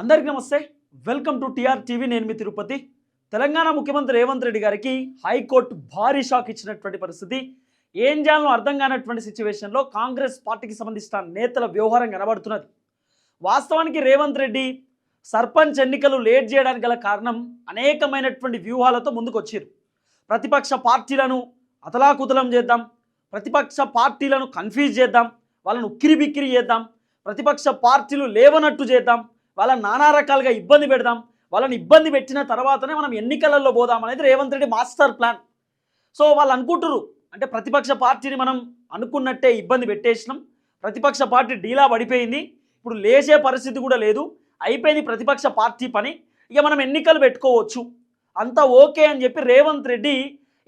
అందరికీ నమస్తే. Welcome to TR TV. నేను మీ తిరుపతి. తెలంగాణ ముఖ్యమంత్రి రేవంత్ రెడ్డి గారికి హైకోర్టు భారీ షాక్ ఇచ్చినటువంటి పరిస్థితి. ఏం చేయాలో అర్థం కానటువంటి సిచ్యువేషన్లో కాంగ్రెస్ పార్టీకి సంబంధించిన నేతల వ్యవహారం కనబడుతున్నది. వాస్తవానికి రేవంత్ రెడ్డి సర్పంచ్ ఎన్నికలు లేట్ చేయడానికి గల కారణం అనేకమైనటువంటి వ్యూహాలతో ముందుకు వచ్చారు ప్రతిపక్ష పార్టీలను అతలాకుతలం చేద్దాం. ప్రతిపక్ష పార్టీలను కన్ఫ్యూజ్ చేద్దాం. వాళ్ళను ఉక్కిరి బిక్కిరి చేద్దాం. ప్రతిపక్ష పార్టీలు లేవనట్టు చేద్దాం. వాళ్ళని నానా రకాలుగా ఇబ్బంది పెడదాం వాళ్ళని ఇబ్బంది పెట్టిన తర్వాతనే మనం ఎన్నికలలో పోదాం అనేది Revanth Reddy master plan. So వాళ్ళు అనుకుంటురు అంటే ప్రతిపక్ష పార్టీని మనం అనుకున్నట్టే ఇబ్బంది పెట్టేసినాం. ప్రతిపక్ష పార్టీ డీలా పడిపోయింది. ఇప్పుడు లేచే పరిస్థితి కూడా లేదు. అయిపోయింది ప్రతిపక్ష పార్టీ పని. ఇక మనం ఎన్నికలు పెట్టుకోవచ్చు. అంతా ఓకే అని చెప్పి రేవంత్ రెడ్డి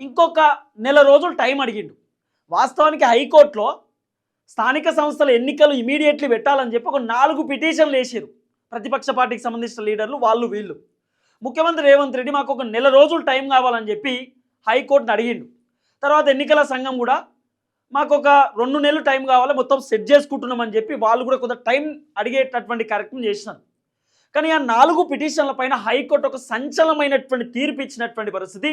ఇంకొక నెల రోజులు టైం అడిగిండు. వాస్తవానికి హైకోర్టులో స్థానిక సంస్థల ఎన్నికలు ఇమీడియట్లీ పెట్టాలని చెప్పి ఒక నాలుగు పిటిషన్లు వేసారు ప్రతిపక్ష పార్టీకి సంబంధించిన లీడర్లు వాళ్ళు వీళ్ళు. ముఖ్యమంత్రి రేవంత్ రెడ్డి మాకు ఒక నెల రోజులు టైం కావాలని చెప్పి హైకోర్టుని అడిగిండు. తర్వాత ఎన్నికల సంఘం కూడా మాకు ఒక రెండు నెలలు టైం కావాలి మొత్తం సెట్ చేసుకుంటున్నామని చెప్పి వాళ్ళు కూడా కొంత టైం అడిగేటటువంటి కార్యక్రమం చేసినారు. కానీ ఆ నాలుగు పిటిషన్ల పైన హైకోర్టు ఒక సంచలనమైనటువంటి తీర్పు ఇచ్చినటువంటి పరిస్థితి.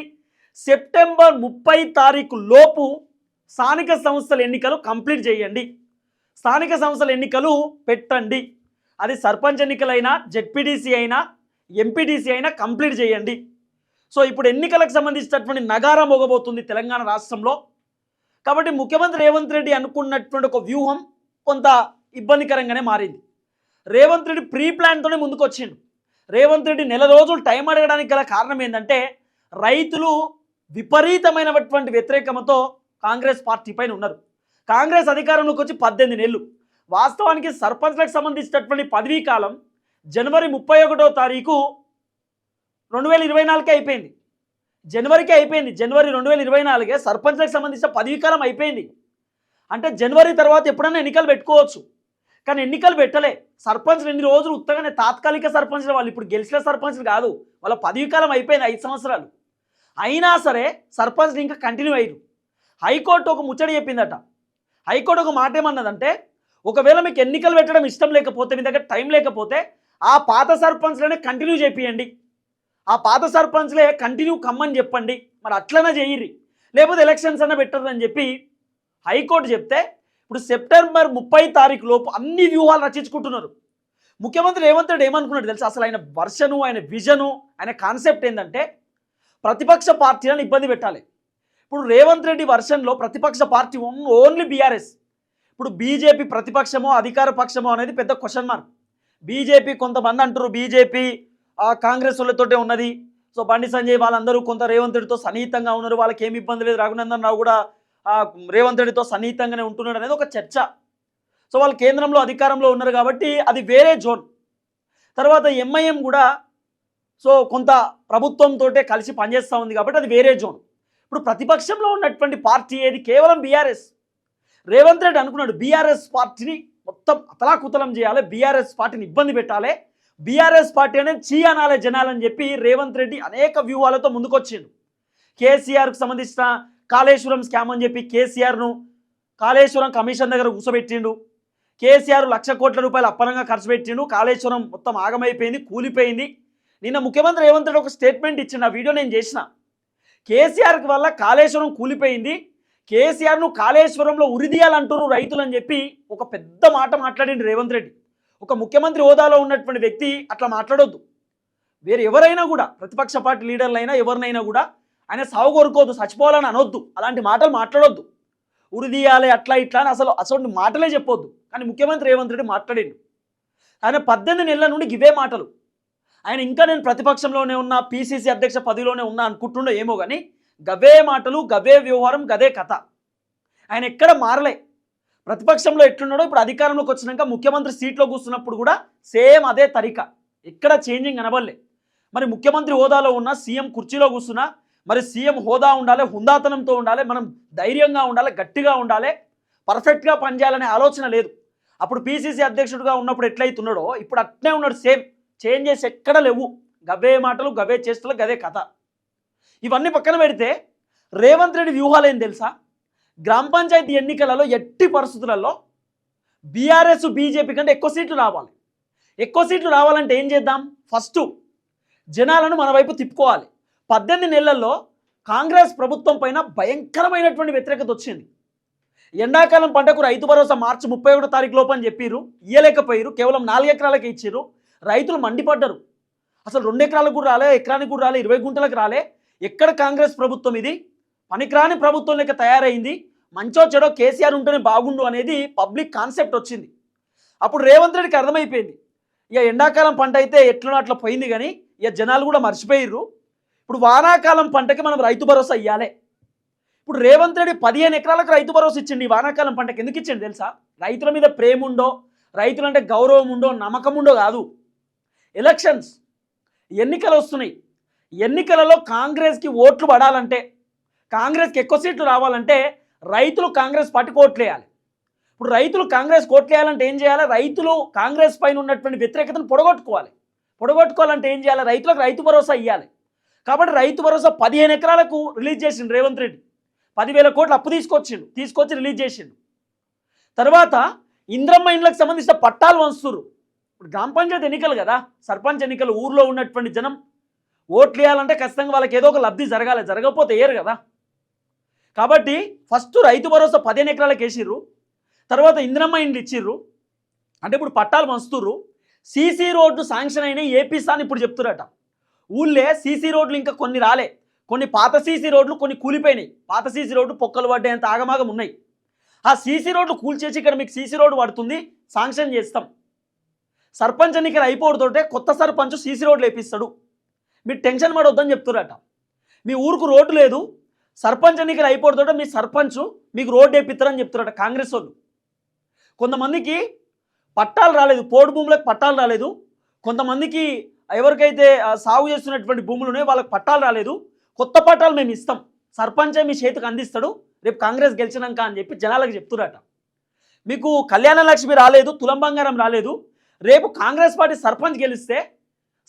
సెప్టెంబర్ ముప్పై తారీఖు లోపు స్థానిక సంస్థల ఎన్నికలు కంప్లీట్ చేయండి. స్థానిక సంస్థల ఎన్నికలు పెట్టండి. అది సర్పంచ్ ఎన్నికలైనా జెడ్పీటీసీ అయినా ఎంపీటీసీ అయినా కంప్లీట్ చేయండి. సో ఇప్పుడు ఎన్నికలకు సంబంధించినటువంటి నగారం మోగబోతుంది తెలంగాణ రాష్ట్రంలో. కాబట్టి ముఖ్యమంత్రి రేవంత్ రెడ్డి అనుకున్నటువంటి ఒక వ్యూహం కొంత ఇబ్బందికరంగానే మారింది. రేవంత్ రెడ్డి ప్రీ ప్లాన్తోనే ముందుకు వచ్చిండు రేవంత్ రెడ్డి నెల రోజులు టైం అడగడానికి గల కారణం ఏంటంటే రైతులు విపరీతమైనటువంటి వ్యతిరేకమతో కాంగ్రెస్ పార్టీ పైన ఉన్నారు. కాంగ్రెస్ అధికారంలోకి వచ్చి పద్దెనిమిది నెలలు. వాస్తవానికి సర్పంచ్లకు సంబంధించినటువంటి పదవీ కాలం జనవరి ముప్పై ఒకటో తారీఖు రెండు వేల ఇరవై నాలుగుకే అయిపోయింది. జనవరికి అయిపోయింది. జనవరి రెండు వేల ఇరవై నాలుగే సర్పంచ్లకు సంబంధించిన పదవీ కాలం అయిపోయింది. అంటే జనవరి తర్వాత ఎప్పుడైనా ఎన్నికలు పెట్టుకోవచ్చు. కానీ ఎన్నికలు పెట్టలే. సర్పంచ్లు ఎన్ని రోజులు ఉత్తగానే తాత్కాలిక సర్పంచ్లు వాళ్ళు. ఇప్పుడు గెలిచిన సర్పంచ్లు కాదు. వాళ్ళ పదవీ కాలం అయిపోయింది ఐదు సంవత్సరాలు. అయినా సరే సర్పంచ్లు ఇంకా కంటిన్యూ అయ్యారు. హైకోర్టు ఒక ముచ్చడి చెప్పిందట. హైకోర్టు ఒక మాట ఏమన్నదంటే ఒకవేళ మీకు ఎన్నికలు పెట్టడం ఇష్టం లేకపోతే మీ దగ్గర టైం లేకపోతే ఆ పాత సర్పంచ్లనే కంటిన్యూ చేపియండి. ఆ పాత సర్పంచ్లే కంటిన్యూ కమ్మని చెప్పండి. మరి అట్లనే చేయరి లేకపోతే ఎలక్షన్స్ అన్న పెట్టరు అని చెప్పి హైకోర్టు చెప్తే ఇప్పుడు సెప్టెంబర్ ముప్పై తారీఖు లోపు అన్ని వ్యూహాలు రచించుకుంటున్నారు. ముఖ్యమంత్రి రేవంత్ రెడ్డి ఏమనుకున్నాడు తెలుసు? అసలు ఆయన వర్షను ఆయన విజను ఆయన కాన్సెప్ట్ ఏంటంటే ప్రతిపక్ష పార్టీలను ఇబ్బంది పెట్టాలి. ఇప్పుడు రేవంత్ రెడ్డి వర్షన్లో ప్రతిపక్ష పార్టీ ఓన్లీ బీఆర్ఎస్. ఇప్పుడు బీజేపీ ప్రతిపక్షమో అధికార పక్షమో అనేది పెద్ద క్వశ్చన్ మార్క్ బీజేపీ కొంతమంది అంటారు బీజేపీ కాంగ్రెస్ వాళ్ళతోటే ఉన్నది. సో బండి సంజయ్ వాళ్ళందరూ కొంత రేవంత్ రెడ్డితో సన్నిహితంగా ఉన్నారు. వాళ్ళకి ఏమి ఇబ్బంది లేదు. రఘునందన్ రావు కూడా రేవంత్ రెడ్డితో సన్నిహితంగానే ఉంటున్నాడు అనేది ఒక చర్చ. సో వాళ్ళు కేంద్రంలో అధికారంలో ఉన్నారు కాబట్టి అది వేరే జోన్. తర్వాత ఎంఐఎం కూడా సో కొంత ప్రభుత్వంతో కలిసి పనిచేస్తూ ఉంది కాబట్టి అది వేరే జోన్. ఇప్పుడు ప్రతిపక్షంలో ఉన్నటువంటి పార్టీ ఏది? కేవలం బీఆర్ఎస్ రేవంత్ రెడ్డి అనుకున్నాడు బీఆర్ఎస్ పార్టీని మొత్తం అతలాకుతలం చేయాలి బీఆర్ఎస్ పార్టీని ఇబ్బంది పెట్టాలి బీఆర్ఎస్ పార్టీ అనేది చీ అనాలే జనాలని చెప్పి రేవంత్ రెడ్డి అనేక వ్యూహాలతో ముందుకొచ్చిండు. కేసీఆర్కు సంబంధించిన కాళేశ్వరం స్కామ్ అని చెప్పి కేసీఆర్ను కాళేశ్వరం కమిషన్ దగ్గర కూర్చోబెట్టిండు కేసీఆర్ లక్ష కోట్ల రూపాయలు అప్పనంగా ఖర్చు పెట్టిండు. కాళేశ్వరం మొత్తం ఆగమైపోయింది కూలిపోయింది. నిన్న ముఖ్యమంత్రి రేవంత్ రెడ్డి ఒక స్టేట్మెంట్ ఇచ్చిన వీడియో నేను చేసిన. కేసీఆర్కి వల్ల కాళేశ్వరం కూలిపోయింది. కేసీఆర్ను కాళేశ్వరంలో ఉరిదీయాలంటున్నారు రైతులు అని చెప్పి ఒక పెద్ద మాట మాట్లాడిండు రేవంత్ రెడ్డి. ఒక ముఖ్యమంత్రి హోదాలో ఉన్నటువంటి వ్యక్తి అట్లా మాట్లాడొద్దు. వేరే ఎవరైనా కూడా ప్రతిపక్ష పార్టీ లీడర్లైనా ఎవరినైనా కూడా ఆయన సాగు కోరుకోవద్దు చచ్చిపోవాలని అనొద్దు. అలాంటి మాటలు మాట్లాడొద్దు. ఉరిదీయాలి అట్లా ఇట్లా అని అసలు అసలు మాటలే చెప్పొద్దు. కానీ ముఖ్యమంత్రి రేవంత్ రెడ్డి మాట్లాడిండు. ఆయన పద్దెనిమిది నెలల నుండి గివే మాటలు. ఆయన ఇంకా నేను ప్రతిపక్షంలోనే ఉన్నా పీసీసీ అధ్యక్ష పదవిలోనే ఉన్నా అనుకుంటుండో ఏమో కానీ గవే మాటలు గవే వ్యవహారం గదే కథ. ఆయన ఎక్కడ మారలే. ప్రతిపక్షంలో ఎట్లున్నాడో ఇప్పుడు అధికారంలోకి వచ్చినాక ముఖ్యమంత్రి సీట్లో కూర్చున్నప్పుడు కూడా సేమ్ అదే తరిక. ఎక్కడ చేంజింగ్ కనబడలే. మరి ముఖ్యమంత్రి హోదాలో ఉన్న సీఎం కుర్చీలో కూర్చున్నా మరి సీఎం హోదా ఉండాలి హుందాతనంతో ఉండాలి మనం ధైర్యంగా ఉండాలి గట్టిగా ఉండాలి పర్ఫెక్ట్గా పనిచేయాలనే ఆలోచన లేదు. అప్పుడు పీసీసీ అధ్యక్షుడిగా ఉన్నప్పుడు ఎట్లయితున్నాడో ఇప్పుడు అట్నే ఉన్నాడు సేమ్. చేంజెస్ ఎక్కడ లేవు. గవే మాటలు గవే చేస్తులు గదే కథ. ఇవన్నీ పక్కన పెడితే రేవంత్ రెడ్డి వ్యూహాలు ఏం తెలుసా? గ్రామ పంచాయతీ ఎన్నికలలో ఎట్టి పరిస్థితులలో బీఆర్ఎస్ బీజేపీ కంటే ఎక్కువ సీట్లు రావాలి. ఎక్కువ సీట్లు రావాలంటే ఏం చేద్దాం? ఫస్ట్ జనాలను మన వైపు తిప్పుకోవాలి. పద్దెనిమిది నెలల్లో కాంగ్రెస్ ప్రభుత్వం పైన భయంకరమైనటువంటి వ్యతిరేకత వచ్చింది. ఎండాకాలం పంటకు రైతు భరోసా మార్చి ముప్పై ఒకటో తారీఖు లోపు అని చెప్పిర్రు ఇయ్యలేకపోయారు కేవలం నాలుగు ఎకరాలకే ఇచ్చిర్రు. రైతులు మండిపడ్డరు. అసలు రెండు ఎకరాలకు కూడా రాలే ఎకరానికి కూడా రాలే ఇరవై గుంటలకు రాలే. ఎక్కడ కాంగ్రెస్ ప్రభుత్వం ఇది? పనికిరాని ప్రభుత్వం లెక్క తయారైంది. మంచో చెడో కేసీఆర్ ఉంటేనే బాగుండు అనేది పబ్లిక్ కాన్సెప్ట్ వచ్చింది. అప్పుడు రేవంత్ రెడ్డికి అర్థమైపోయింది. ఇక ఎండాకాలం పంట అయితే ఎట్లనో అట్లా పోయింది కానీ ఇక జనాలు కూడా మర్చిపోయిర్రు. ఇప్పుడు వానాకాలం పంటకి మనం రైతు భరోసా ఇవ్వాలి ఇప్పుడు రేవంత్ రెడ్డి పదిహేను ఎకరాలకు రైతు భరోసా ఇచ్చిండి వానాకాలం పంటకి. ఎందుకు ఇచ్చిండు తెలుసా? రైతుల మీద ప్రేమ ఉండో రైతులంటే గౌరవం ఉండో నమ్మకం ఉండో కాదు. ఎలక్షన్స్ ఎన్నికలు వస్తున్నాయి. ఎన్నికలలో కాంగ్రెస్కి ఓట్లు పడాలంటే కాంగ్రెస్కి ఎక్కువ సీట్లు రావాలంటే రైతులు కాంగ్రెస్ పార్టీకి ఓట్లేయాలి ఇప్పుడు రైతులు కాంగ్రెస్ ఓట్లేయాలంటే ఏం చేయాలి? రైతులు కాంగ్రెస్ పైన ఉన్నటువంటి వ్యతిరేకతను పొడగొట్టుకోవాలి. పొడగొట్టుకోవాలంటే ఏం చేయాలి? రైతులకు రైతు భరోసా ఇవ్వాలి కాబట్టి రైతు భరోసా పదిహేను ఎకరాలకు రిలీజ్ చేసిండు రేవంత్ రెడ్డి. పదివేల కోట్లు అప్పు తీసుకొచ్చిండు తీసుకొచ్చి రిలీజ్ చేసిండు. తర్వాత ఇంద్రమ్మ ఇండ్లకు సంబంధించిన పట్టాలు వంచుతురు ఇప్పుడు గ్రామ పంచాయతీ ఎన్నికలు కదా సర్పంచ్ ఎన్నికలు ఊర్లో ఉన్నటువంటి జనం ఓట్లు వేయాలంటే ఖచ్చితంగా వాళ్ళకి ఏదో ఒక లబ్ధి జరగాలి. జరగకపోతే వేయరు కదా. కాబట్టి ఫస్ట్ రైతు భరోసా పదిహేను ఎకరాలకు వేసిర్రు. తర్వాత ఇందిరమ్మ ఇండ్లు ఇచ్చిర్రు. అంటే ఇప్పుడు పట్టాలు పంచుతుర్రు సీసీ రోడ్డు శాంక్షన్ అయినా ఏపీస్తాను ఇప్పుడు చెప్తురట ఊళ్ళే సీసీ రోడ్లు ఇంకా కొన్ని రాలే. కొన్ని పాత సీసీ రోడ్లు కొన్ని కూలిపోయినాయి. పాత సీసీ రోడ్లు పొక్కలు పడ్డాయంత ఆగమాగం ఉన్నాయి. ఆ సీసీ రోడ్లు కూల్చేసి ఇక్కడ మీకు సీసీ రోడ్డు పడుతుంది. శాంక్షన్ చేస్తాం. సర్పంచ్ ఎన్నికలు అయిపోవడంతో కొత్త సర్పంచ్ సీసీ రోడ్లు వేపిస్తాడు. మీరు టెన్షన్ పడొద్దని చెప్తురట మీ ఊరుకు రోడ్డు లేదు సర్పంచ్ ఎన్నికలు అయిపోవడంతో మీ సర్పంచ్ మీకు రోడ్డు వేపిస్తారని చెప్తున్నారట కాంగ్రెస్ వాళ్ళు. కొంతమందికి పట్టాలు రాలేదు పోడు భూములకు పట్టాలు రాలేదు కొంతమందికి ఎవరికైతే సాగు చేస్తున్నటువంటి భూములు ఉన్నాయో వాళ్ళకి పట్టాలు రాలేదు కొత్త పట్టాలు మేము ఇస్తాం. సర్పంచే మీ చేతికి అందిస్తాడు రేపు కాంగ్రెస్ గెలిచినాక అని చెప్పి జనాలకు చెప్తున్నారట. మీకు కళ్యాణ లక్ష్మి రాలేదు తులం బంగారం రాలేదు రేపు కాంగ్రెస్ పార్టీ సర్పంచ్ గెలిస్తే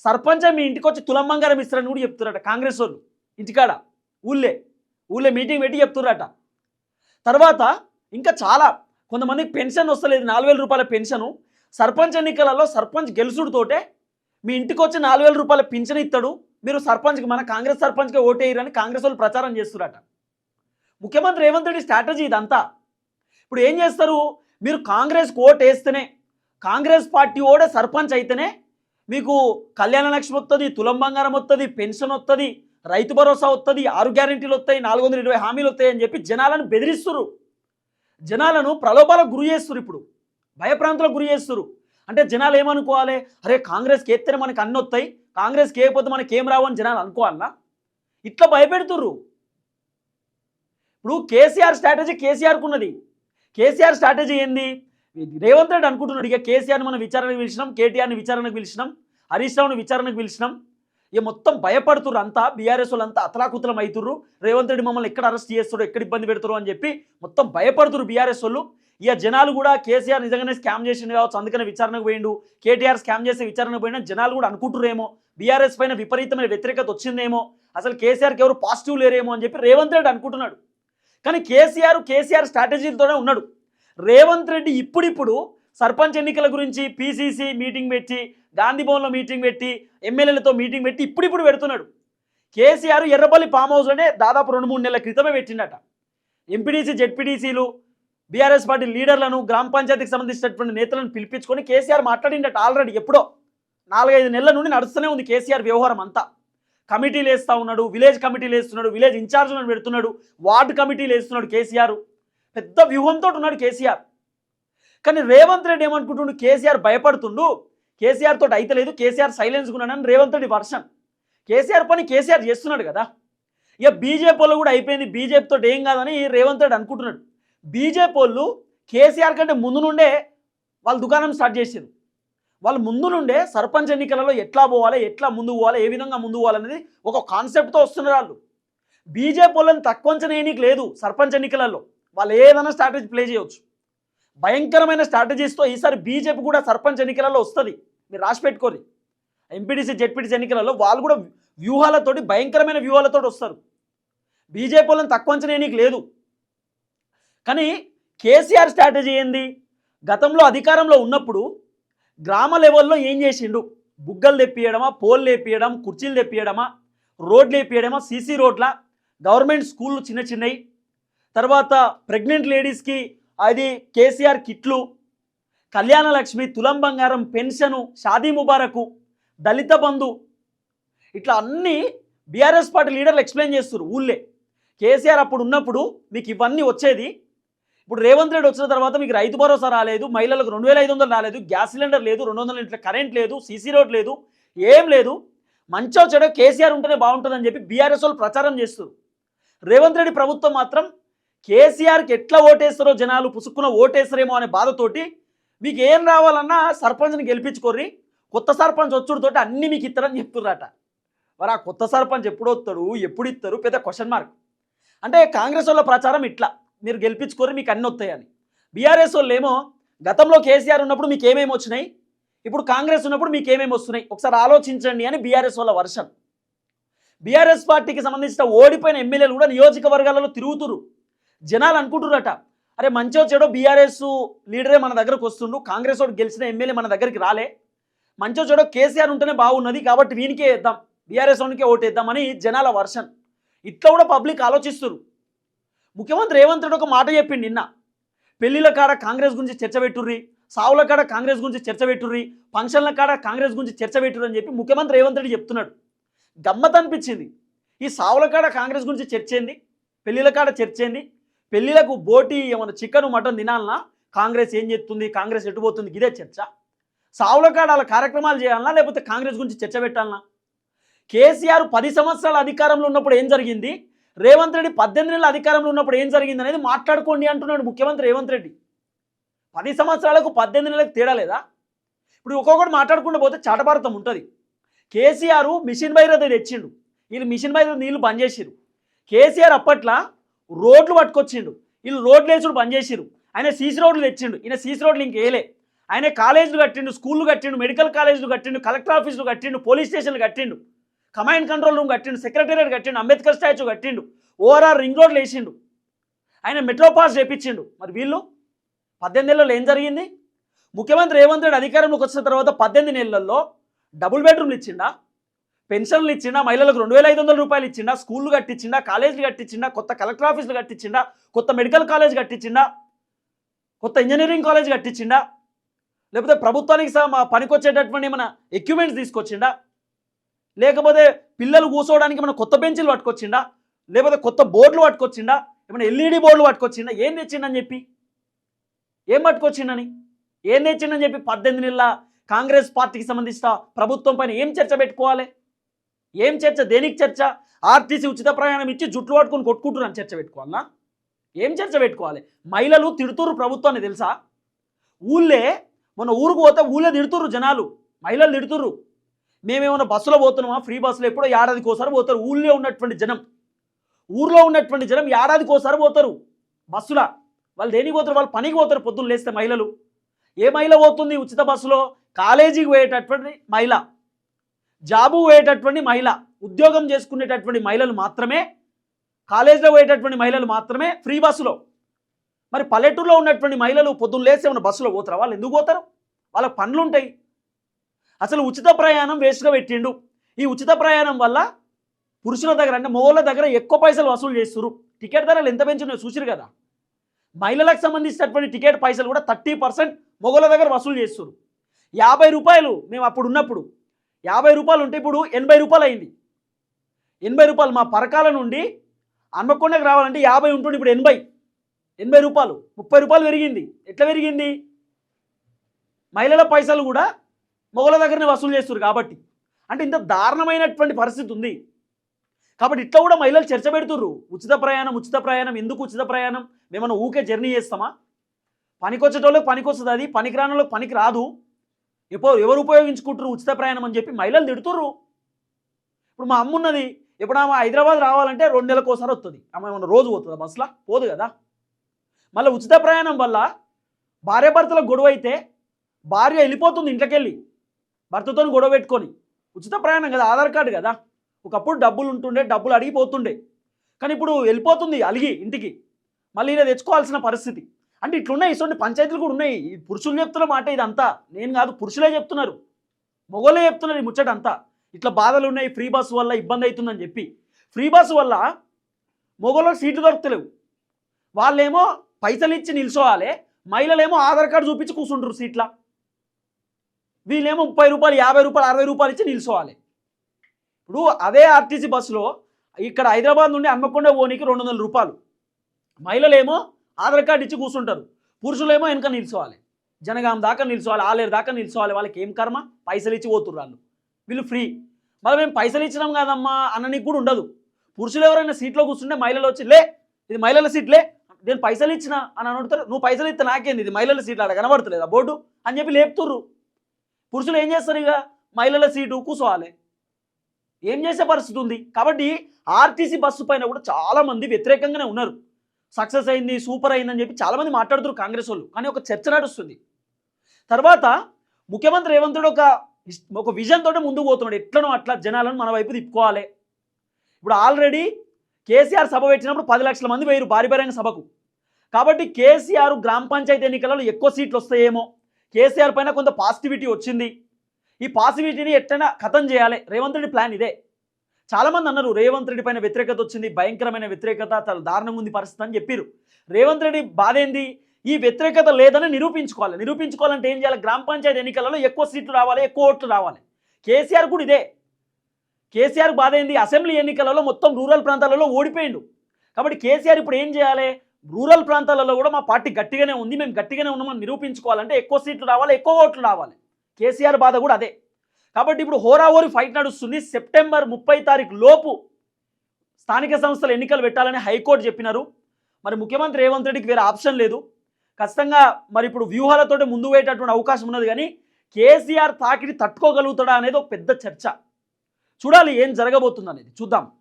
సర్పంచ్ మీ ఇంటికి వచ్చి తులం ఇస్తారని కూడా చెప్తున్నారట కాంగ్రెస్ వాళ్ళు. ఇంటికాడ ఊళ్ళే. ఊళ్ళే మీటింగ్ పెట్టి చెప్తున్నారట. తర్వాత ఇంకా చాలా కొంతమందికి పెన్షన్ వస్తలేదు నాలుగు వేల రూపాయల పెన్షను. సర్పంచ్ ఎన్నికలలో సర్పంచ్ గెలుసుడుతోటే మీ ఇంటికి వచ్చి నాలుగు రూపాయల పెన్షన్ ఇస్తాడు. మీరు సర్పంచ్కి మన కాంగ్రెస్ సర్పంచ్కి ఓటేయరని కాంగ్రెస్ వాళ్ళు ప్రచారం చేస్తున్నారట. ముఖ్యమంత్రి రేవంత్ రెడ్డి స్ట్రాటజీ ఇదంతా. ఇప్పుడు ఏం చేస్తారు? మీరు కాంగ్రెస్కి ఓటు వేస్తేనే కాంగ్రెస్ పార్టీ ఓడే సర్పంచ్ అయితేనే మీకు కళ్యాణ లక్ష్మి వస్తుంది తులం బంగారం వస్తుంది పెన్షన్ వస్తుంది రైతు భరోసా వస్తుంది ఆరు గ్యారెంటీలు వస్తాయి నాలుగు వందల ఇరవై హామీలు వస్తాయి అని చెప్పి జనాలను బెదిరిస్తురు జనాలను ప్రలోభాలకు గురి చేస్తురు ఇప్పుడు. భయప్రాంతులకు గురి చేస్తురు అంటే జనాలు ఏమనుకోవాలి? అరే కాంగ్రెస్కి ఎత్తేనే మనకి అన్ని వస్తాయి కాంగ్రెస్కి వేయకపోతే మనకి ఏం రావు అని జనాలు అనుకోవాలనా ఇట్లా భయపెడుతుర్రు. ఇప్పుడు కేసీఆర్ స్ట్రాటజీ కేసీఆర్కు ఉన్నది. కేసీఆర్ స్ట్రాటజీ ఏంది? రేవంత్ రెడ్డి అనుకుంటున్నాడు ఇక కేసీఆర్ని మనం విచారణకు పిలిచినాం కేటీఆర్ని విచారణకు పిలిచినాం హరీష్ రావుని విచారణకు పిలిచినాం. ఇక మొత్తం భయపడుతుర్రు అంతా బీఆర్ఎస్ వాళ్ళంతా అతలాకుతలం అవుతుర్రు రేవంత్ రెడ్డి మమ్మల్ని ఎక్కడ అరెస్ట్ చేస్తాడు ఎక్కడ ఇబ్బంది పెడతారు అని చెప్పి మొత్తం భయపడుతురు బీఆర్ఎస్ వాళ్ళు. ఇక జనాలు కూడా కేసీఆర్ నిజంగానే స్కామ్ చేసిండు కావచ్చు అందుకనే విచారణకు పోయిండు. కేటీఆర్ స్కామ్ చేసే విచారణకు పోయినా జనాలు కూడా అనుకుంటురేమో బీఆర్ఎస్ పైన విపరీతమైన వ్యతిరేకత వచ్చిందేమో. అసలు కేసీఆర్కి ఎవరు పాజిటివ్ లేరేమో అని చెప్పి రేవంత్ రెడ్డి అనుకుంటున్నాడు. కానీ కేసీఆర్ కేసీఆర్ స్ట్రాటజీలతోనే ఉన్నాడు. రేవంత్ రెడ్డి ఇప్పుడిప్పుడు సర్పంచ్ ఎన్నికల గురించి పీసీసీ మీటింగ్ పెట్టి గాంధీ భవన్లో మీటింగ్ పెట్టి ఎమ్మెల్యేలతో మీటింగ్ పెట్టి ఇప్పుడిప్పుడు పెడుతున్నాడు. కేసీఆర్ ఎర్రపల్లి ఫామ్ హౌస్లోనే దాదాపు రెండు మూడు నెలల క్రితమే పెట్టిండట. ఎంపీడీసీ జెడ్పీడీసీలు బీఆర్ఎస్ పార్టీ లీడర్లను గ్రామ పంచాయతీకి సంబంధించినటువంటి నేతలను పిలిపించుకొని కేసీఆర్ మాట్లాడిండట ఆల్రెడీ ఎప్పుడో. నాలుగైదు నెలల నుండి నడుస్తూనే ఉంది కేసీఆర్ వ్యవహారం అంతా. కమిటీలు వేస్తూ ఉన్నాడు విలేజ్ కమిటీలు వేస్తున్నాడు విలేజ్ ఇన్ఛార్జ్లను పెడుతున్నాడు వార్డు కమిటీలు వేస్తున్నాడు కేసీఆర్. పెద్ద వ్యూహంతో ఉన్నాడు కేసీఆర్. కానీ రేవంత్ రెడ్డి ఏమనుకుంటుండు? కేసీఆర్ భయపడుతుండు. కేసీఆర్ తోటి అయితే లేదు. కేసీఆర్ సైలెన్స్ ఉన్నాడని రేవంత్ రెడ్డి వర్షన్. కేసీఆర్ పని కేసీఆర్ చేస్తున్నాడు కదా. ఇక బీజేపీ వాళ్ళు కూడా అయిపోయింది. బీజేపీ తోటి ఏం కాదని రేవంత్ రెడ్డి అనుకుంటున్నాడు. బీజేపీ వాళ్ళు కేసీఆర్ కంటే ముందు నుండే వాళ్ళ దుకాణం స్టార్ట్ చేసారు వాళ్ళు ముందు నుండే సర్పంచ్ ఎన్నికలలో ఎట్లా పోవాలి ఎట్లా ముందు పోవాలి ఏ విధంగా ముందు పోవాలనేది ఒక కాన్సెప్ట్తో వస్తున్నారు వాళ్ళు. బీజేపీ వాళ్ళని తక్కువ లేదు సర్పంచ్ ఎన్నికలలో. వాళ్ళు ఏదైనా స్ట్రాటజీ ప్లే చేయవచ్చు భయంకరమైన స్ట్రాటజీస్తో ఈసారి బీజేపీ కూడా సర్పంచ్ ఎన్నికలలో వస్తుంది. మీరు రాసి పెట్టుకోరు ఎంపీటీసీ జెడ్పీటీసీ ఎన్నికలలో వాళ్ళు కూడా వ్యూహాలతోటి భయంకరమైన వ్యూహాలతో వస్తారు. బీజేపీ వాళ్ళని తక్కువ అంచనా వేయనీకి లేదు. కానీ కేసీఆర్ స్ట్రాటజీ ఏంది? గతంలో అధికారంలో ఉన్నప్పుడు గ్రామ లెవెల్లో ఏం చేసిండు? బుగ్గలు తెప్పియడమా పోల్ తెప్పియడం కుర్చీలు తెప్పియడమా రోడ్లు వేపియడమా సీసీ రోడ్ల గవర్నమెంట్ స్కూళ్ళు చిన్న చిన్నవి తర్వాత ప్రెగ్నెంట్ లేడీస్కి అది కేసీఆర్ కిట్లు కళ్యాణ లక్ష్మి తులం బంగారం పెన్షను షాదీ ముబారకు దళిత బంధు. ఇట్లా అన్నీ బీఆర్ఎస్ పార్టీ లీడర్లు ఎక్స్ప్లెయిన్ చేస్తారు ఊళ్ళే. కేసీఆర్ అప్పుడు ఉన్నప్పుడు మీకు ఇవన్నీ వచ్చేది. ఇప్పుడు రేవంత్ రెడ్డి వచ్చిన తర్వాత మీకు రైతు భరోసా రాలేదు మహిళలకు రెండు వేల ఐదు వందలు రాలేదు గ్యాస్ సిలిండర్ లేదు రెండు వందల ఇంట్లో కరెంట్ లేదు సీసీ రోడ్ లేదు ఏం లేదు. మంచో చెడో కేసీఆర్ ఉంటేనే బాగుంటుందని చెప్పి బీఆర్ఎస్ వాళ్ళు ప్రచారం చేస్తారు రేవంత్ రెడ్డి ప్రభుత్వం మాత్రం కేసీఆర్కి ఎట్లా ఓటేస్తారో జనాలు పుసుక్కున ఓటేస్తారేమో అనే బాధతోటి మీకు ఏం రావాలన్నా సర్పంచ్ని గెలిపించుకోర్రి కొత్త సర్పంచ్ వచ్చుడుతోటి అన్నీ మీకు ఇస్తారని చెప్తున్నారట. మరి ఆ కొత్త సర్పంచ్ ఎప్పుడు వస్తాడు ఎప్పుడు ఇస్తారు పెద్ద క్వశ్చన్ మార్క్ అంటే కాంగ్రెస్ వాళ్ళ ప్రచారం ఇట్లా మీరు గెలిపించుకోరు మీకు అన్నీ వస్తాయని. బీఆర్ఎస్ వాళ్ళు ఏమో గతంలో కేసీఆర్ ఉన్నప్పుడు మీకు ఏమేమి వచ్చినాయి ఇప్పుడు కాంగ్రెస్ ఉన్నప్పుడు మీకు ఏమేమి వస్తున్నాయి ఒకసారి ఆలోచించండి అని బీఆర్ఎస్ వాళ్ళ వర్షన్. బీఆర్ఎస్ పార్టీకి సంబంధించిన ఓడిపోయిన ఎమ్మెల్యేలు కూడా నియోజకవర్గాలలో తిరుగుతురు జనాలు అనుకుంటున్నారట అరే మంచో చెడో బీఆర్ఎస్ లీడరే మన దగ్గరకు వస్తుండు కాంగ్రెస్ వాడు గెలిచిన ఎమ్మెల్యే మన దగ్గరికి రాలే. మంచో చెడో కేసీఆర్ ఉంటేనే బాగున్నది కాబట్టి వీనికే వేద్దాం బీఆర్ఎస్ వానికే ఓటేద్దామని జనాల వర్షన్. ఇట్లా కూడా పబ్లిక్ ఆలోచిస్తున్నారు ముఖ్యమంత్రి రేవంత్ రెడ్డి ఒక మాట చెప్పిండు నిన్న. పెళ్ళిల కాడ కాంగ్రెస్ గురించి చర్చ పెట్టుర్రి సావుల కాడ కాంగ్రెస్ గురించి చర్చ పెట్టుర్రి ఫంక్షన్ల కాడ కాంగ్రెస్ గురించి చర్చ పెట్టుర్రి అని చెప్పి ముఖ్యమంత్రి రేవంత్ రెడ్డి చెప్తున్నాడు. గమ్మత్ అనిపించింది ఈ సావుల కాడ కాంగ్రెస్ గురించి చర్చ ఏంది పెళ్ళిల కాడ చర్చ ఏంది పెళ్ళిలకు బోటి ఏమైనా చికెన్ మటన్ తినాలన్నా కాంగ్రెస్ ఏం చేస్తుంది? కాంగ్రెస్ ఎటుపోతుంది ఇదే చర్చ. సావుల కాడ కార్యక్రమాలు చేయాలన్నా లేకపోతే కాంగ్రెస్ గురించి చర్చ పెట్టాలన్నా కేసీఆర్ పది సంవత్సరాల అధికారంలో ఉన్నప్పుడు ఏం జరిగింది? రేవంత్ రెడ్డి పద్దెనిమిది నెలల అధికారంలో ఉన్నప్పుడు ఏం జరిగింది అనేది మాట్లాడుకోండి అంటున్నాడు ముఖ్యమంత్రి రేవంత్ రెడ్డి. పది సంవత్సరాలకు పద్దెనిమిది నెలలకు తేడా లేదా? ఇప్పుడు ఒక్కొక్కటి మాట్లాడుకుంటూ పోతే చాటభారతం ఉంటుంది. కేసీఆర్ మిషన్ భైరథ తెచ్చిండు. వీళ్ళు మిషన్ బైరద నీళ్ళు బంద్ చేసిరు కేసీఆర్ అప్పట్లో రోడ్లు పట్టుకొచ్చిండు. వీళ్ళు రోడ్లు వేసుడు బంద్ చేసిరు ఆయన సీసీ రోడ్లు తెచ్చిండు. ఈయన సీసీ రోడ్లు ఇంకేలే ఆయన కాలేజీలు కట్టిండు స్కూళ్ళు కట్టిండు మెడికల్ కాలేజీలు కట్టిండు కలెక్టర్ ఆఫీసులు కట్టిండు పోలీస్ స్టేషన్లు కట్టిండు కమాండ్ కంట్రోల్ రూమ్ కట్టిండు సెక్రటేరియట్ కట్టిండు అంబేద్కర్ స్టాచ్యూ కట్టిండు ఓఆర్ఆర్ రింగ్ రోడ్లు వేసిండు. ఆయన మెట్రో పాస్ చేపించిండు. మరి వీళ్ళు పద్దెనిమిది నెలల్లో ఏం జరిగింది? ముఖ్యమంత్రి రేవంత్ రెడ్డి అధికారంలోకి వచ్చిన తర్వాత పద్దెనిమిది నెలల్లో డబుల్ బెడ్రూమ్లు ఇచ్చిండా? పెన్షన్లు ఇచ్చిండా మహిళలకు రెండు వేల ఐదు వందల రూపాయలు ఇచ్చిండా స్కూళ్ళు కట్టించిండా కాలేజీలు కట్టించిండా కొత్త కలెక్టర్ ఆఫీసులు కట్టించిండా కొత్త మెడికల్ కాలేజ్ కట్టించిండా కొత్త ఇంజనీరింగ్ కాలేజ్ కట్టించిండా లేకపోతే ప్రభుత్వానికి మా పనికొచ్చేటటువంటి ఏమైనా ఎక్విప్మెంట్స్ తీసుకొచ్చిండా లేకపోతే పిల్లలు కూర్చోవడానికి ఏమైనా కొత్త బెంచ్లు పట్టుకొచ్చిండా లేకపోతే కొత్త బోర్డులు పట్టుకొచ్చిండా ఏమైనా ఎల్ఈడి బోర్డులు పట్టుకొచ్చిండా ఏం తెచ్చిండని చెప్పి? ఏం పట్టుకొచ్చిండని? ఏం తెచ్చిండని చెప్పి పద్దెనిమిది నెలల కాంగ్రెస్ పార్టీకి సంబంధించిన ప్రభుత్వం పైన ఏం చర్చ పెట్టుకోవాలి? ఏం చర్చ? దేనికి చర్చ? ఆర్టీసీ ఉచిత ప్రయాణం ఇచ్చి జుట్లు పట్టుకొని కొట్టుకుంటున్నాను చర్చ పెట్టుకోవాలన్నా ఏం చర్చ పెట్టుకోవాలి? మహిళలు తిడుతురు ప్రభుత్వాన్ని తెలుసా? ఊళ్ళే మన ఊరుకు పోతే ఊళ్ళో తిడుతుర్రు జనాలు. మహిళలు తిడుతురు మేమేమన్నా బస్సులో పోతున్నామా? ఫ్రీ బస్సులో ఎప్పుడో ఏడాదికి ఒకసారి పోతారు. ఊళ్ళో ఉన్నటువంటి జనం. ఊర్లో ఉన్నటువంటి జనం ఏడాదికి ఒకసారి పోతారు బస్సుల. వాళ్ళు దేనికి పోతారు? వాళ్ళు పనికి పోతారు పొద్దున్న లేస్తే మహిళలు. ఏ మహిళ పోతుంది ఉచిత బస్సులో? కాలేజీకి పోయేటటువంటి మహిళ. జాబు పోయేటటువంటి మహిళ ఉద్యోగం చేసుకునేటటువంటి మహిళలు మాత్రమే కాలేజీలో పోయేటటువంటి మహిళలు మాత్రమే ఫ్రీ బస్సులో. మరి పల్లెటూరులో ఉన్నటువంటి మహిళలు పొద్దున్న లేసి ఏమైనా బస్సులో పోతారా? వాళ్ళు ఎందుకు పోతారు? వాళ్ళకి పనులు ఉంటాయి అసలు ఉచిత ప్రయాణం వేస్ట్గా పెట్టిండు. ఈ ఉచిత ప్రయాణం వల్ల పురుషుల దగ్గర అంటే మొగోళ్ళ దగ్గర ఎక్కువ పైసలు వసూలు చేస్తున్నారు టికెట్ ధరలు ఎంత పెంచున్నాయో చూసిరు కదా. మహిళలకు సంబంధించినటువంటి టికెట్ పైసలు కూడా థర్టీ పర్సెంట్ మొగోళ్ళ దగ్గర వసూలు చేస్తున్నారు యాభై రూపాయలు మేము అప్పుడు ఉన్నప్పుడు యాభై రూపాయలు ఉంటే ఇప్పుడు ఎనభై రూపాయలు అయింది. ఎనభై రూపాయలు మా పరకాల నుండి హన్మకొండకు రావాలంటే యాభై ఉంటుంది ఇప్పుడు ఎనభై. ఎనభై రూపాయలు ముప్పై రూపాయలు పెరిగింది. ఎట్లా పెరిగింది? మహిళల పైసలు కూడా మొగల దగ్గరనే వసూలు చేస్తారు కాబట్టి. అంటే ఇంత దారుణమైనటువంటి పరిస్థితి ఉంది. కాబట్టి ఇట్లా కూడా మహిళలు చర్చ పెడుతుర్రు. ఉచిత ప్రయాణం ఉచిత ప్రయాణం ఎందుకు ఉచిత ప్రయాణం? మేమన్నా ఊకే జర్నీ చేస్తామా? పనికొచ్చేటోళ్ళకి పనికొస్తుంది అది పనికి రానోళ్ళకి పనికి రాదు. ఎప్పుడు ఎవరు ఉపయోగించుకుంటారు ఉచిత ప్రయాణం అని చెప్పి మహిళలు తిడుతుర్రు. ఇప్పుడు మా అమ్మ ఉన్నది ఇప్పుడు ఆమె హైదరాబాద్ రావాలంటే రెండు నెలలకు ఒకసారి వస్తుంది ఆమె ఏమన్నా రోజు పోతుందా బస్సులో? పోదు కదా. మళ్ళీ ఉచిత ప్రయాణం వల్ల భార్యాభర్తలకు గొడవ అయితే భార్య వెళ్ళిపోతుంది ఇంట్లోకెళ్ళి భర్తతో గొడవ పెట్టుకొని. ఉచిత ప్రయాణం కదా ఆధార్ కార్డు కదా. ఒకప్పుడు డబ్బులు ఉంటుండే డబ్బులు అడిగిపోతుండే. కానీ ఇప్పుడు వెళ్ళిపోతుంది అలిగి ఇంటికి. మళ్ళీ ఈయన తెచ్చుకోవాల్సిన పరిస్థితి. అంటే ఇట్లున్నాయి ఇటువంటి పంచాయతీలు కూడా ఉన్నాయి. ఈ పురుషులు చెప్తున్న మాట ఇదంతా. నేను కాదు పురుషులే చెప్తున్నారు. మొగలే చెప్తున్నారు ఈ ముచ్చట అంతా. ఇట్లా బాధలు ఉన్నాయి ఫ్రీ బస్ వల్ల ఇబ్బంది అవుతుందని చెప్పి. ఫ్రీ బస్ వల్ల మొగలకు సీట్లు దొరకలేవు వాళ్ళేమో పైసలు ఇచ్చి నిల్చోవాలి మహిళలేమో ఆధార్ కార్డు చూపించి కూర్చుంటారు సీట్ల. వీళ్ళేమో ముప్పై రూపాయలు యాభై రూపాయలు అరవై రూపాయలు ఇచ్చి నిల్చోవాలి. ఇప్పుడు అదే ఆర్టీసీ బస్సులో ఇక్కడ హైదరాబాద్ నుండి హన్మకొండ పోనీకి రెండు వందల రూపాయలు. మహిళలేమో ఆధార్ కార్డు ఇచ్చి కూర్చుంటారు. పురుషులేమో వెనక నిల్చోవాలి. జనగాం దాకా నిల్చోవాలి ఆలేరు దాకా నిల్చోవాలి. వాళ్ళకి ఏం కర్మ? పైసలు ఇచ్చి పోతురు వాళ్ళు. వీళ్ళు ఫ్రీ. మరి మేము పైసలు ఇచ్చినాం కదమ్మా అన్ననికి కూడా ఉండదు. పురుషులు ఎవరైనా సీట్లో కూర్చుంటే మహిళలు వచ్చి లే ఇది మహిళల సీట్లే నేను పైసలు ఇచ్చిన అని అనుకుంటారు నువ్వు పైసలు ఇస్తే నాకేంది? ఇది మహిళల సీట్లు అక్కడ కనబడతలేదా బోర్డు? అని చెప్పి లేపుతుర్రు. పురుషులు ఏం చేస్తారు ఇక? మహిళల సీటు కూర్చోవాలి. ఏం చేసే పరిస్థితి ఉంది? కాబట్టి ఆర్టీసీ బస్సు పైన కూడా చాలా మంది వ్యతిరేకంగానే ఉన్నారు. సక్సెస్ అయింది సూపర్ అయిందని చెప్పి చాలామంది మాట్లాడుతున్నారు కాంగ్రెస్ వాళ్ళు. కానీ ఒక చర్చ నడుస్తుంది. తర్వాత ముఖ్యమంత్రి రేవంత్ రెడ్డి ఒక ఒక విజన్ తోటి ముందుకు పోతున్నాడు. ఎట్లనో అట్లా జనాలను మన వైపు తిప్పుకోవాలి. ఇప్పుడు ఆల్రెడీ కేసీఆర్ సభ పెట్టినప్పుడు పది లక్షల మంది వేయరు భారీ బహిరంగ సభకు. కాబట్టి కేసీఆర్ గ్రామ పంచాయతీ ఎన్నికలలో ఎక్కువ సీట్లు వస్తాయేమో. కేసీఆర్ పైన కొంత పాజిటివిటీ వచ్చింది. ఈ పాజిటివిటీని ఎట్లైనా ఖతం చేయాలి. రేవంత్ రెడ్డి ప్లాన్ ఇదే. చాలామంది అన్నారు రేవంత్ రెడ్డి పైన వ్యతిరేకత వచ్చింది భయంకరమైన వ్యతిరేకత చాలా దారుణంగా ఉంది పరిస్థితి అని చెప్పారు రేవంత్ రెడ్డి బాధ ఏంది? ఈ వ్యతిరేకత లేదని నిరూపించుకోవాలి. నిరూపించుకోవాలంటే ఏం చేయాలి? గ్రామ పంచాయతీ ఎన్నికలలో ఎక్కువ సీట్లు రావాలి ఎక్కువ ఓట్లు రావాలి. కేసీఆర్ కూడా ఇదే. కేసీఆర్ బాధ ఏంది? అసెంబ్లీ ఎన్నికలలో మొత్తం రూరల్ ప్రాంతాలలో ఓడిపోయిండు. కాబట్టి కేసీఆర్ ఇప్పుడు ఏం చేయాలి? రూరల్ ప్రాంతాలలో కూడా మా పార్టీ గట్టిగానే ఉంది మేము గట్టిగానే ఉన్నామని నిరూపించుకోవాలంటే ఎక్కువ సీట్లు రావాలి ఎక్కువ ఓట్లు రావాలి. కేసీఆర్ బాధ కూడా అదే. కాబట్టి ఇప్పుడు హోరాహోరి ఫైట్ నడుస్తుంది. సెప్టెంబర్ ముప్పై తారీఖు లోపు స్థానిక సంస్థల ఎన్నికలు పెట్టాలని హైకోర్టు చెప్పినారు. మరి ముఖ్యమంత్రి రేవంత్ రెడ్డికి వేరే ఆప్షన్ లేదు. ఖచ్చితంగా మరి ఇప్పుడు వ్యూహాలతోటి ముందు పోయేటటువంటి అవకాశం ఉన్నది కానీ కేసీఆర్ తాకిడి తట్టుకోగలుగుతాడా అనేది ఒక పెద్ద చర్చ. చూడాలి ఏం జరగబోతుంది అనేది చూద్దాం.